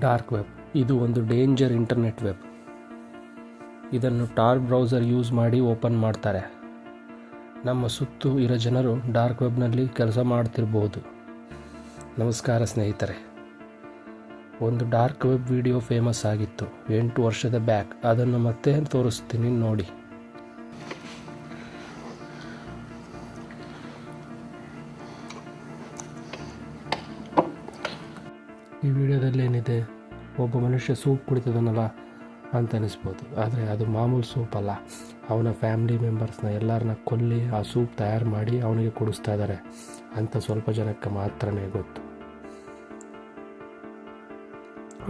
Dark web. ಇದು ಒಂದು danger internet web. ಇದನ್ನು ಟಾರ್ ಬ್ರೌಸರ್ ಯೂಸ್ ಮಾಡಿ ಓಪನ್ ಮಾಡ್ತಾರೆ. ನಮ್ಮ ಸುತ್ತು ಇರೋ ಜನರು ಡಾರ್ಕ್ ವೆಬ್ನಲ್ಲಿ ಕೆಲಸ ಮಾಡ್ತಿರ್ಬೋದು. ನಮಸ್ಕಾರ ಸ್ನೇಹಿತರೆ. ಒಂದು ಡಾರ್ಕ್ ವೆಬ್ ವಿಡಿಯೋ ಫೇಮಸ್ ಆಗಿತ್ತು. ಎಂಟು ವರ್ಷದ ಬ್ಯಾಕ್. ಅದನ್ನು ಮತ್ತೆ ತೋರಿಸ್ತೀನಿ ನೋಡಿ. ಈ ವಿಡಿಯೋದಲ್ಲಿ ಏನಿದೆ? ಒಬ್ಬ ಮನುಷ್ಯ ಸೂಪ್ ಕುಡಿತದನಲ್ಲ ಅಂತ ಅನಿಸ್ಬೋದು. ಆದರೆ ಅದು ಮಾಮೂಲು ಸೂಪ್ ಅಲ್ಲ. ಅವನ ಫ್ಯಾಮಿಲಿ ಮೆಂಬರ್ಸ್ನ ಎಲ್ಲರನ್ನ ಕೊಲ್ಲಿ ಆ ಸೂಪ್ ತಯಾರು ಮಾಡಿ ಅವನಿಗೆ ಕುಡಿಸ್ತಾ ಇದ್ದಾರೆ ಅಂತ ಸ್ವಲ್ಪ ಜನಕ್ಕೆ ಮಾತ್ರನೇ ಗೊತ್ತು.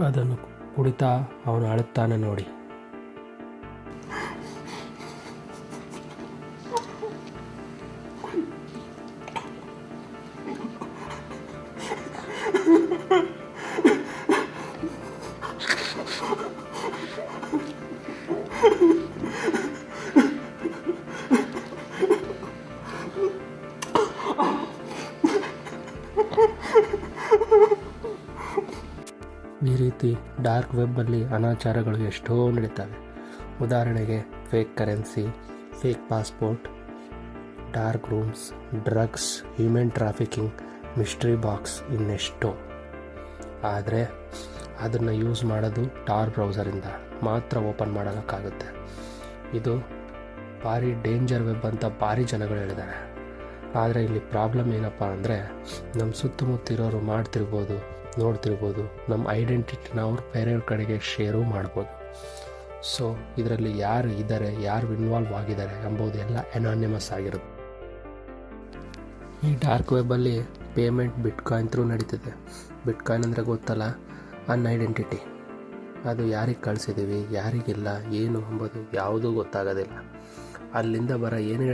ಅದನ್ನು ಕುಡಿತಾ ಅವನು ಅಳುತ್ತಾನೆ ನೋಡಿ. ಈ ರೀತಿ ಡಾರ್ಕ್ ವೆಬ್ಬಲ್ಲಿ ಅನಾಚಾರಗಳು ಎಷ್ಟೋ ನಡೀತವೆ. ಉದಾಹರಣೆಗೆ fake currency fake passport dark rooms drugs human trafficking mystery box ಇನ್ನೆಷ್ಟೋ. ಆದರೆ ಅದನ್ನು ಯೂಸ್ ಮಾಡೋದು ಟಾರ್ ಬ್ರೌಸರಿಂದ ಮಾತ್ರ ಓಪನ್ ಮಾಡೋಕ್ಕಾಗುತ್ತೆ ಇದು ಭಾರಿ ಡೇಂಜರ್ ವೆಬ್ ಅಂತ ಭಾರಿ ಜನಗಳು ಹೇಳಿದ್ದಾರೆ. ಆದರೆ ಇಲ್ಲಿ ಪ್ರಾಬ್ಲಮ್ ಏನಪ್ಪ ಅಂದರೆ ನಮ್ಮ ಸುತ್ತಮುತ್ತ ಇರೋರು ಮಾಡ್ತಿರ್ಬೋದು, ನೋಡ್ತಿರ್ಬೋದು ನಮ್ಮ ಐಡೆಂಟಿಟಿನ ಅವ್ರು ಬೇರೆಯವ್ರ ಕಡೆಗೆ ಶೇರು ಮಾಡ್ಬೋದು. ಸೊ ಇದರಲ್ಲಿ ಯಾರು ಇದ್ದಾರೆ ಯಾರು ಇನ್ವಾಲ್ವ್ ಆಗಿದ್ದಾರೆ ಎಂಬುದು ಎಲ್ಲ ಎನಾನಿಮಸ್ ಆಗಿರುತ್ತೆ. ಈ ಡಾರ್ಕ್ ವೆಬ್ಬಲ್ಲಿ ಪೇಮೆಂಟ್ ಬಿಟ್ಕಾಯಿನ್ ಥ್ರೂ ನಡೀತಿದೆ. ಬಿಟ್ಕಾಯಿನ್ ಅಂದರೆ ಗೊತ್ತಲ್ಲ? ಅನ್ ಐಡೆಂಟಿಟಿ ಅದು ಯಾರಿಗೆ ಕಳಿಸಿದ್ದೀವಿ ಯಾರಿಗಿಲ್ಲ, ಏನು ಎಂಬುದು ಯಾವುದೂ ಗೊತ್ತಾಗೋದಿಲ್ಲ. ಅಲ್ಲಿಂದ ಬರೋ ಏನೇ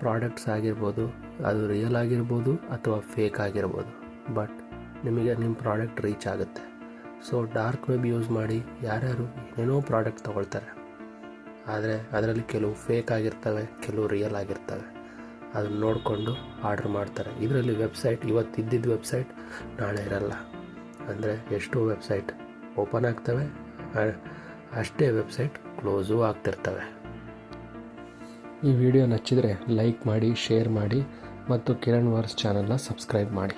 ಪ್ರಾಡಕ್ಟ್ಸ್ ಆಗಿರ್ಬೋದು, ಅದು ರಿಯಲ್ ಆಗಿರ್ಬೋದು ಅಥವಾ ಫೇಕ್ ಆಗಿರ್ಬೋದು. ಬಟ್ ನಿಮಗೆ ನಿಮ್ಮ ಪ್ರಾಡಕ್ಟ್ ರೀಚ್ ಆಗುತ್ತೆ. ಸೊ ಡಾರ್ಕ್ ವೆಬ್ ಯೂಸ್ ಮಾಡಿ ಯಾರ್ಯಾರು ಏನೇನೋ ಪ್ರಾಡಕ್ಟ್ ತೊಗೊಳ್ತಾರೆ. ಆದರೆ ಅದರಲ್ಲಿ ಕೆಲವು ಫೇಕ್ ಆಗಿರ್ತವೆ, ಕೆಲವು ರಿಯಲ್ ಆಗಿರ್ತವೆ. ಅದನ್ನು ನೋಡಿಕೊಂಡು ಆರ್ಡ್ರ್ ಮಾಡ್ತಾರೆ. ಇದರಲ್ಲಿ ವೆಬ್ಸೈಟ್ ಇವತ್ತು ಇದ್ದಿದ್ದ ವೆಬ್ಸೈಟ್ ನಾಳೆ ಇರಲ್ಲ. ಅಂದರೆ ಎಷ್ಟೋ ವೆಬ್ಸೈಟ್ ಓಪನ್ ಆಗ್ತವೆ ಅಷ್ಟೇ ವೆಬ್ಸೈಟ್ ಕ್ಲೋಸೂ ಆಗ್ತಿರ್ತವೆ. ಈ ವಿಡಿಯೋ ನಚ್ಚಿದರೆ ಲೈಕ್ ಮಾಡಿ ಶೇರ್ ಮಾಡಿ ಮತ್ತು ಕಿರಣ್ ವರ್ಸ್ ಚಾನಲ್ನ ಸಬ್ಸ್ಕ್ರೈಬ್ ಮಾಡಿ.